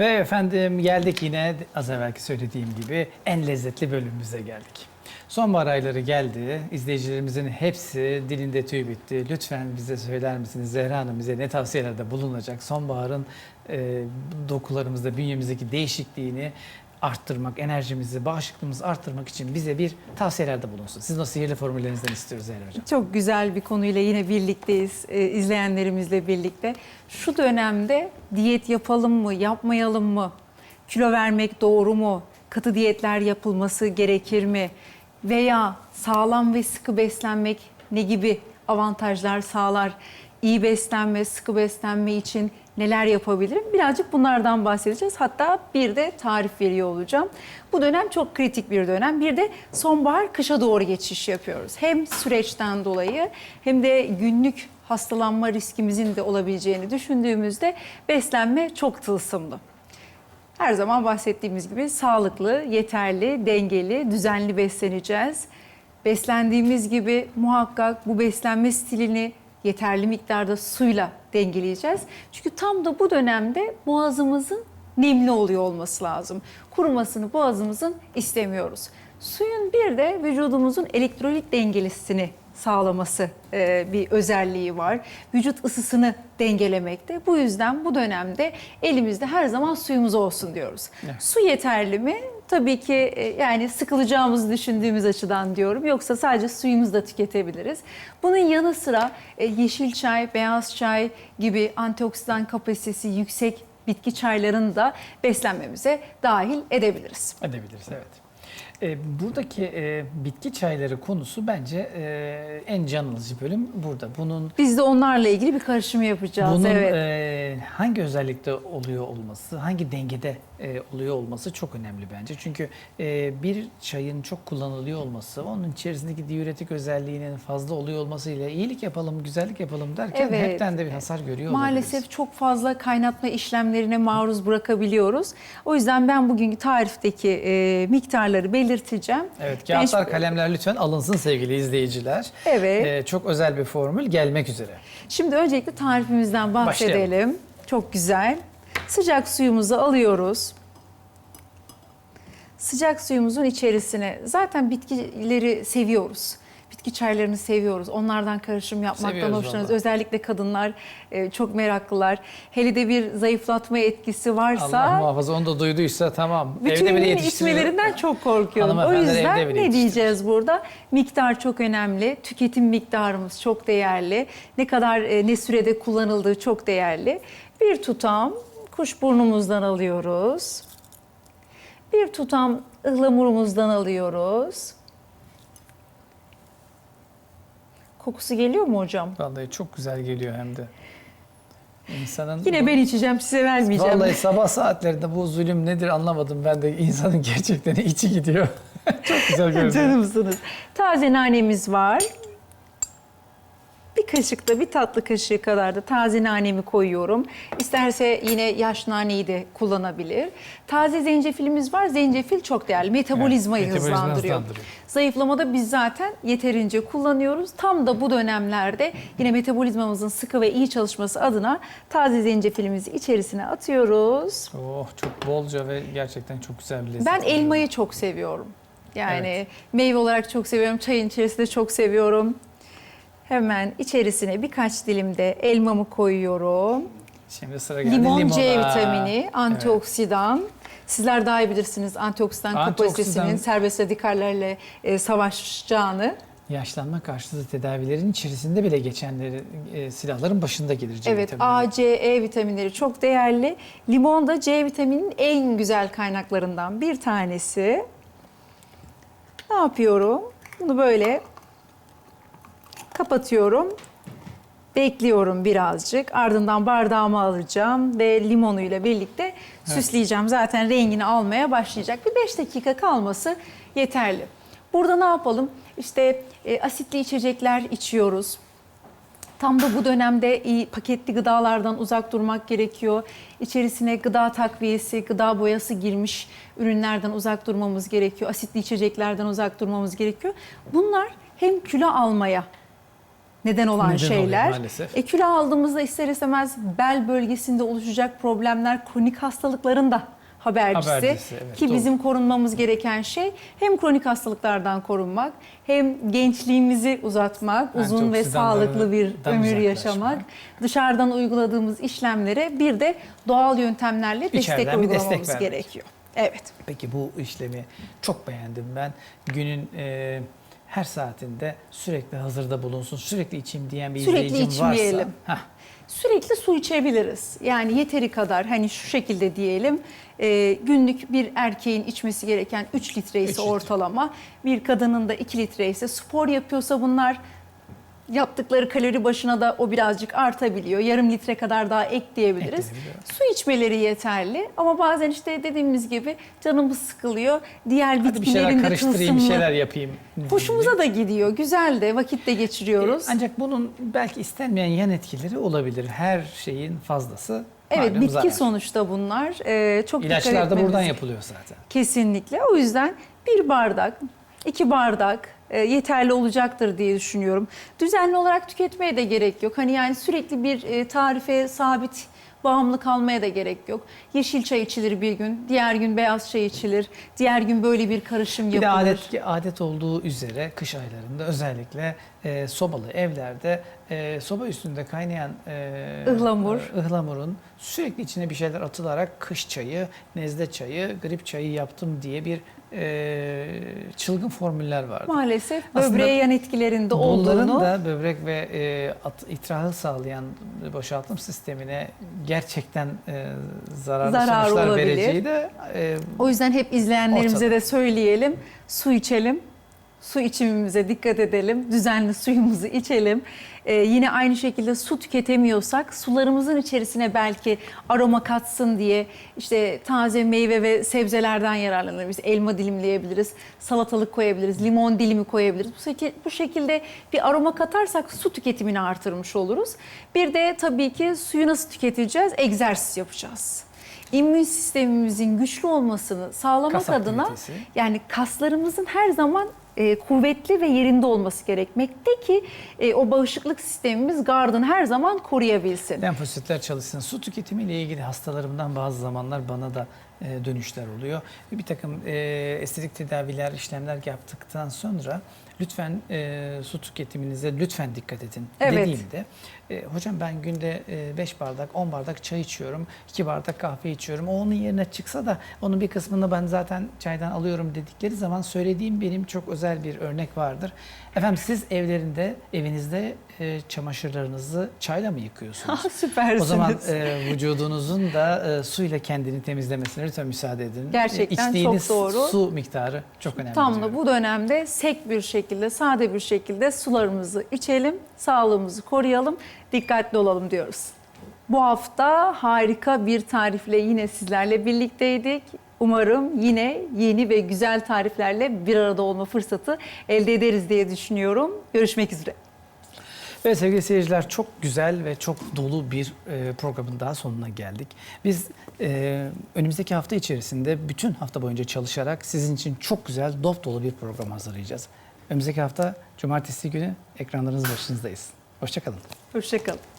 Ve efendim geldik yine az evvelki söylediğim gibi en lezzetli bölümümüze geldik. Sonbahar ayları geldi. İzleyicilerimizin hepsi dilinde tüy bitti. Lütfen bize söyler misiniz Zehra Hanım bize ne tavsiyelerde bulunacak? Sonbaharın e, dokularımızda bünyemizdeki değişikliğini arttırmak, enerjimizi, bağışıklığımızı arttırmak için bize bir tavsiyelerde bulunsun. Siz o sihirli formüllerinizden istiyoruz Zehra Hocam. Çok güzel bir konuyla yine birlikteyiz, e, izleyenlerimizle birlikte. Şu dönemde diyet yapalım mı, yapmayalım mı? Kilo vermek doğru mu? Katı diyetler yapılması gerekir mi? Veya sağlam ve sıkı beslenmek ne gibi avantajlar sağlar? İyi beslenme, sıkı beslenme için neler yapabilirim? Birazcık bunlardan bahsedeceğiz. Hatta bir de tarif veriyor olacağım. Bu dönem çok kritik bir dönem. Bir de sonbahar kışa doğru geçiş yapıyoruz. Hem süreçten dolayı hem de günlük hastalanma riskimizin de olabileceğini düşündüğümüzde beslenme çok tılsımlı. Her zaman bahsettiğimiz gibi sağlıklı, yeterli, dengeli, düzenli besleneceğiz. Beslendiğimiz gibi muhakkak bu beslenme stilini yeterli miktarda suyla dengeleyeceğiz. Çünkü tam da bu dönemde boğazımızın nemli oluyor olması lazım. Kurumasını boğazımızın istemiyoruz. Suyun bir de vücudumuzun elektrolit dengesini sağlaması e, bir özelliği var. Vücut ısısını dengelemekte. Bu yüzden bu dönemde elimizde her zaman suyumuz olsun diyoruz. Evet. Su yeterli mi? Tabii ki e, yani sıkılacağımızı düşündüğümüz açıdan diyorum. Yoksa sadece suyumuzu da tüketebiliriz. Bunun yanı sıra e, yeşil çay, beyaz çay gibi antioksidan kapasitesi yüksek bitki çaylarını da beslenmemize dahil edebiliriz. Edebiliriz evet. E, buradaki e, bitki çayları konusu bence e, en can alıcı bölüm burada. Bunun Biz de onlarla ilgili bir karışım yapacağız. bunun evet. e, hangi özellikte oluyor olması, hangi dengede e, oluyor olması çok önemli bence. Çünkü e, bir çayın çok kullanılıyor olması, onun içerisindeki diüretik özelliğinin fazla oluyor olmasıyla iyilik yapalım, güzellik yapalım derken Evet. hepten de bir hasar görüyor Maalesef olabiliriz. çok fazla kaynatma işlemlerine maruz bırakabiliyoruz. O yüzden ben bugünkü tarifteki e, miktarları belirteceğim. Evet, kağıtlar, şimdi- kalemler lütfen alınsın sevgili izleyiciler. Evet. E, çok özel bir formül gelmek üzere. Şimdi öncelikle tarifimizden bahsedelim. Çok güzel. Sıcak suyumuzu alıyoruz. Sıcak suyumuzun içerisine zaten bitkileri seviyoruz. Bitki çaylarını seviyoruz. Onlardan karışım yapmaktan Seviyoruz vallahi. Özellikle kadınlar e, çok meraklılar. Hele de bir zayıflatma etkisi varsa Allah muhafaza onu da duyduysa tamam. bütün Evde bile ürünü yetiştirir. içmelerinden çok korkuyorum. O Hanımefendiler yüzden evde bile ne yetiştirir. diyeceğiz burada? Miktar çok önemli. Tüketim miktarımız çok değerli. Ne kadar e, ne sürede kullanıldığı çok değerli. Bir tutam kuşburnumuzdan alıyoruz. Bir tutam ıhlamurumuzdan alıyoruz. Kokusu geliyor mu hocam? Vallahi çok güzel geliyor hem de. İnsanın Yine ben içeceğim, size vermeyeceğim. Vallahi sabah saatlerinde bu zulüm nedir anlamadım. Ben de insanın gerçekten içi gidiyor. çok güzel görünüyor. Canımsınız. Taze nanemiz var. Bir kaşık da bir tatlı kaşığı kadar da taze nanemi koyuyorum. İsterse yine yaş naneyi de kullanabilir. Taze zencefilimiz var. Zencefil çok değerli. Metabolizmayı Evet, metabolizmayı hızlandırıyor. hızlandırıyor. Zayıflamada biz zaten yeterince kullanıyoruz. Tam da bu dönemlerde yine metabolizmamızın sıkı ve iyi çalışması adına taze zencefilimizi içerisine atıyoruz. Oh çok bolca ve gerçekten çok güzel bir lezzet. Ben elmayı çok seviyorum. Yani meyve olarak çok seviyorum. Çayın içerisinde çok seviyorum. Hemen içerisine birkaç dilim de elmamı koyuyorum. Şimdi sıra geldi Limon limona. C vitamini, antioksidan. Sizler daha iyi bilirsiniz antioksidan Antioksidan- kapasitesinin serbest radikallerle e, savaşacağını. Yaşlanma karşıtı tedavilerin içerisinde bile geçenleri e, silahların başında gelir C Evet vitamini. A, C, E vitaminleri çok değerli. Limon da C vitaminin en güzel kaynaklarından bir tanesi. Ne yapıyorum? Bunu böyle kapatıyorum. Bekliyorum birazcık. Ardından bardağıma alacağım ve limonuyla birlikte süsleyeceğim. Zaten rengini almaya başlayacak. Bir 5 dakika kalması yeterli. Burada ne yapalım? İşte e, asitli içecekler içiyoruz. Tam da bu dönemde iyi paketli gıdalardan uzak durmak gerekiyor. İçerisine gıda takviyesi, gıda boyası girmiş ürünlerden uzak durmamız gerekiyor. Asitli içeceklerden uzak durmamız gerekiyor. Bunlar hem kilo almaya neden olan Neden oluyor şeyler. maalesef. E, kilo aldığımızda ister istemez bel bölgesinde oluşacak problemler kronik hastalıkların da habercisi. Habercisi, evet, Ki doğru. bizim korunmamız gereken şey hem kronik hastalıklardan korunmak hem gençliğimizi uzatmak, uzun ve sağlıklı bir ömür yaşamak, dışarıdan uyguladığımız işlemlere bir de doğal yöntemlerle destek İçeriden destek uygulamamız vermek. gerekiyor. Evet. Peki bu işlemi çok beğendim ben. Günün e, her saatinde sürekli hazırda bulunsun, sürekli içeyim diyen bir Sürekli izleyicim varsa. içmeyelim. Hah, Sürekli su içebiliriz. Yani yeteri kadar hani şu şekilde diyelim e, günlük bir erkeğin içmesi gereken 3 litre ise Üç litre. ortalama bir kadının da 2 litre ise spor yapıyorsa bunlar yaptıkları kalori başına da o birazcık artabiliyor. Yarım litre kadar daha ekleyebiliriz. Su içmeleri yeterli ama bazen işte dediğimiz gibi canımız sıkılıyor. Diğer hadi bir şeyler bitkilerin de karıştırayım, bir şeyler yapayım. Hoşumuza da gidiyor. Güzel de vakit de geçiriyoruz. E, Ancak bunun belki istenmeyen yan etkileri olabilir. Her şeyin fazlası Evet malum bitki zarar. sonuçta bunlar. Ee, çok dikkat İlaçlar da buradan yapılıyor zaten. Kesinlikle. O yüzden bir bardak, iki bardak yeterli olacaktır diye düşünüyorum. Düzenli olarak tüketmeye de gerek yok. Hani yani sürekli bir e, tarife sabit bağımlı kalmaya da gerek yok. Yeşil çay içilir bir gün, diğer gün beyaz çay içilir, diğer gün böyle bir karışım Bir de yapılır. adet, adet olduğu üzere kış aylarında özellikle e, sobalı evlerde e, soba üstünde kaynayan e, Ihlamur. e, ıhlamurun sürekli içine bir şeyler atılarak kış çayı, nezle çayı, grip çayı yaptım diye bir e, çılgın formüller vardı. Maalesef Aslında böbreğe yan etkilerinde Bunların olduğunu da böbrek ve e, at, itrahı sağlayan boşaltım sistemine gerçekten e, zararlı Zararı sonuçlar olabilir. vereceği de e, O yüzden hep izleyenlerimize Ortada. de söyleyelim. Su içelim. Su içimimize dikkat edelim. Düzenli suyumuzu içelim. Ee, yine aynı şekilde su tüketemiyorsak sularımızın içerisine belki aroma katsın diye işte taze meyve ve sebzelerden yararlanabiliriz. Elma dilimleyebiliriz, salatalık koyabiliriz, limon dilimi koyabiliriz. Bu, şekil, bu şekilde bir aroma katarsak su tüketimini artırmış oluruz. Bir de tabii ki suyu nasıl tüketeceğiz? Egzersiz yapacağız immün sistemimizin güçlü olmasını sağlamak Kas adına aktivitesi. yani kaslarımızın her zaman e, kuvvetli ve yerinde olması gerekmekte ki e, o bağışıklık sistemimiz gardını her zaman koruyabilsin. Lenfositler çalışsın. Su tüketimiyle ilgili hastalarımdan bazı zamanlar bana da dönüşler oluyor. Bir takım e, estetik tedaviler, işlemler yaptıktan sonra lütfen e, su tüketiminize lütfen dikkat edin Evet. dediğimde e, hocam ben günde 5 bardak 10 bardak çay içiyorum 2 bardak kahve içiyorum o onun yerine çıksa da onun bir kısmını ben zaten çaydan alıyorum dedikleri zaman söylediğim benim çok özel bir örnek vardır. Efendim siz evlerinde evinizde e, çamaşırlarınızı çayla mı yıkıyorsunuz? Süpersiniz. O zaman e, vücudunuzun da e, suyla kendini temizlemesine lütfen müsaade edin. Gerçekten içtiğiniz çok doğru. su miktarı çok önemli. Tam da bu dönemde sek bir şekilde, sade bir şekilde sularımızı içelim, sağlığımızı koruyalım, dikkatli olalım diyoruz. Bu hafta harika bir tarifle yine sizlerle birlikteydik. Umarım yine yeni ve güzel tariflerle bir arada olma fırsatı elde ederiz diye düşünüyorum. Görüşmek üzere. Evet sevgili seyirciler çok güzel ve çok dolu bir e, programın daha sonuna geldik. Biz e, önümüzdeki hafta içerisinde bütün hafta boyunca çalışarak sizin için çok güzel dop dolu bir program hazırlayacağız. Önümüzdeki hafta cumartesi günü ekranlarınız başınızdayız. Hoşçakalın. Hoşçakalın.